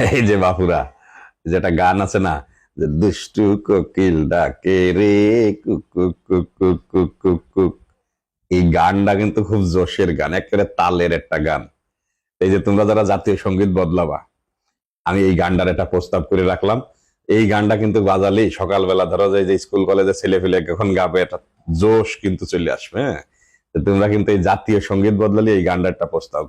এই যে বাপুরা, যেটা গান আছে না, যে দুষ্টু কোকিল ডাকে রে কুক কুক এই গানটা কিন্তু খুব জোশের গান, একেবারে তালের একটা গান। এই যে তোমরা যারা জাতীয় সংগীত বদলাবা, আমি এই গানটার একটা প্রস্তাব করে রাখলাম। এই গানটা কিন্তু বাজালেই সকালবেলা, ধরো যে যে স্কুল, কলেজে ছেলে ফেলে এখন গাবে, একটা জোশ কিন্তু চলে আসবে হ্যাঁ? তোমরা কিন্তু এই জাতীয় সংগীত বদলালে এই গানটার একটা প্রস্তাব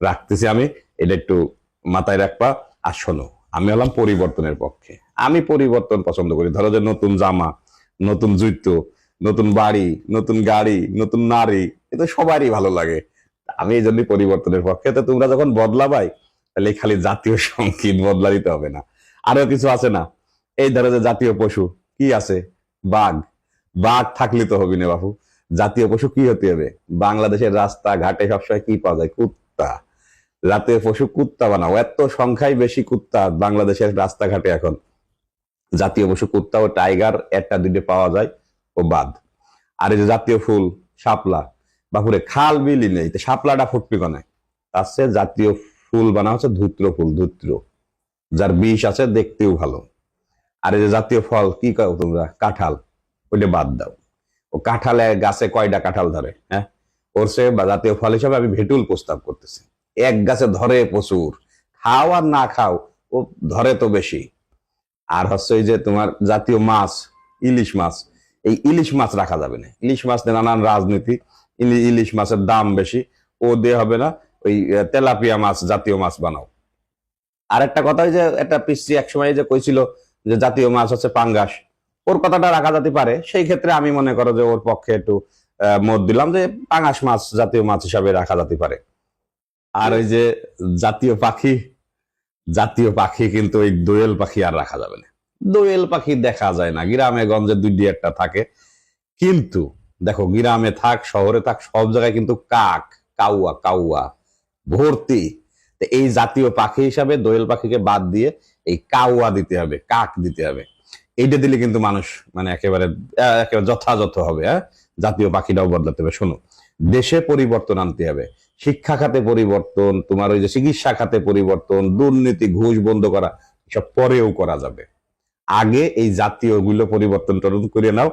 রাখতেছি আমি। এটা একটু মাথায় রাখবা। আর শোনো আমি হলাম পরিবর্তনের পক্ষে। আমি পরিবর্তন পছন্দ করি। ধরো যে নতুন জামা, নতুন জুতো, নতুন বাড়ি, নতুন গাড়ি, নতুন নারী এটা সবারই ভালো লাগে। আমি এই জন্যই পরিবর্তনের পক্ষে। তো তোমরা যখন বদলাবাই, তাহলে খালি জাতীয় সংগীত বদলা দিতে হবে না। আরও কিছু আছে না? এই ধরো যে জাতীয় পশু, কি আছে? বাঘ। বাঘ থাকলে তো হবি না বাবু জাতীয় পশু কি হতে হবে? বাংলাদেশের রাস্তা ঘাটে সবসময় কি পাওয়া যায়? কুত্তা। জাতীয় পশু কুত্তা বানাও। এত সংখ্যায় বেশি কুত্তা বাংলাদেশের রাস্তাঘাটে এখন। জাতীয় পশু কুত্তা ও টাইগার একটা দুইটা পাওয়া যায় ও বাদ। আর এই যে জাতীয় ফুল, শাপলা, বাপুরে খাল বিলি নেই। তো শাপলাটা ফুটবি কনে? তার জাতীয় ফুল বানা হচ্ছে ধুত্র ফুল, ধুত্র। যার বিষ আছে দেখতেও ভালো। আর এই যে জাতীয় ফল, কি কও তোমরা? কাঁঠাল, ওইটা বাদ দাও। ও কাঁঠালে গাছে কয়টা কাঁঠাল ধরে হ্যাঁ? ওর সে বা জাতীয় ফল হিসাবে আমি ভেটুল প্রস্তাব করতেছি। এক গাছে ধরে প্রচুর। খাও আর না খাও, ও ধরে তো বেশি। আর হচ্ছে যে তোমার জাতীয় মাছ, ইলিশ মাছ। এই ইলিশ মাছ রাখা যাবে না। ইলিশ মাছ নিয়ে নানান রাজনীতি। ইলিশ মাছের দাম বেশি। ও দিয়ে হবে না, ওই তেলাপিয়া মাছ, জাতীয় মাছ বানাও। আর একটা কথা যে একটা পিসি একসময় যে কইছিল যে জাতীয় মাছ হচ্ছে পাঙ্গাস। ওর কথাটা রাখা যেতে পারে, সেই ক্ষেত্রে আমি মনে করো যে ওর পক্ষে একটু মত দিলাম যে পাঙ্গাস মাছ জাতীয় মাছ হিসাবে রাখা যেতে পারে। আর ওই যে জাতীয় পাখি জাতীয় পাখি কিন্তু ওই দোয়েল পাখি আর রাখা যাবে না। দোয়েল পাখি দেখা যায় না, গ্রামে, গঞ্জে দুই দুই একটা থাকে। কিন্তু দেখো, গ্রামে থাক, শহরে থাক, সব জায়গায় কিন্তু কাক, কাউয়া কাউয়া, ভর্তি। এই জাতীয় পাখি হিসাবে দোয়েল পাখিকে বাদ দিয়ে এই কাউয়া দিতে হবে, কাক দিতে হবে। এইটা দিলে কিন্তু মানুষ মানে একেবারে একেবারে যথাযথ হবে হ্যাঁ? জাতীয় পাখিটাও বদলাতে হবে। শোনো, দেশে পরিবর্তন আনতে হবে। শিক্ষা খাতে পরিবর্তন, তোমার ওই যে চিকিৎসা খাতে পরিবর্তন, দুর্নীতি, ঘুষ বন্ধ করা সব পরেও করা যাবে। আগে এই জাতীয়গুলো পরিবর্তন টরণ করে নাও,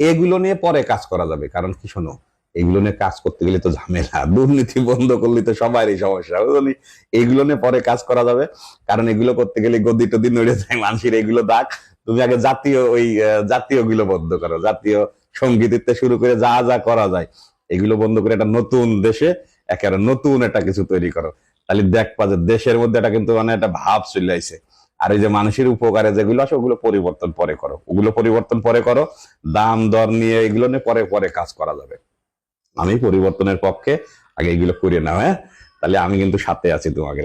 এগুলো নিয়ে পরে কাজ করা যাবে। কারণ কি শোনো, এগুলো নিয়ে কাজ করতে গেলে তো ঝামেলা, দুর্নীতি বন্ধ করলে তো সবারই সমস্যা বুঝলি এইগুলো নিয়ে পরে কাজ করা যাবে। কারণ এগুলো করতে গেলে গদি টদি নড়ে যায়, মানুষের এগুলো দাগ। তুমি আগে জাতীয় ওই জাতীয়গুলো বন্ধ করো, জাতীয় সংগীত দিতে শুরু করে যা যা করা যায়, এগুলো বন্ধ করে একটা নতুন দেশে একেবারে নতুন একটা কিছু তৈরি করো। তাহলে দেখবা যে দেশের মধ্যে এটা কিন্তু মানে একটা ভাব চলে আইছে। আর এই যে মানুষের উপকারে যেগুলো আছে, ওগুলো পরিবর্তন পরে করো। ওগুলো পরিবর্তন পরে করো, দাম, দর নিয়ে এগুলো নিয়ে পরে পরে কাজ করা যাবে। আমি পরিবর্তনের পক্ষে আগে এগুলো করে নাও হ্যাঁ? তাহলে আমি কিন্তু সাথে আছি তোমাকে।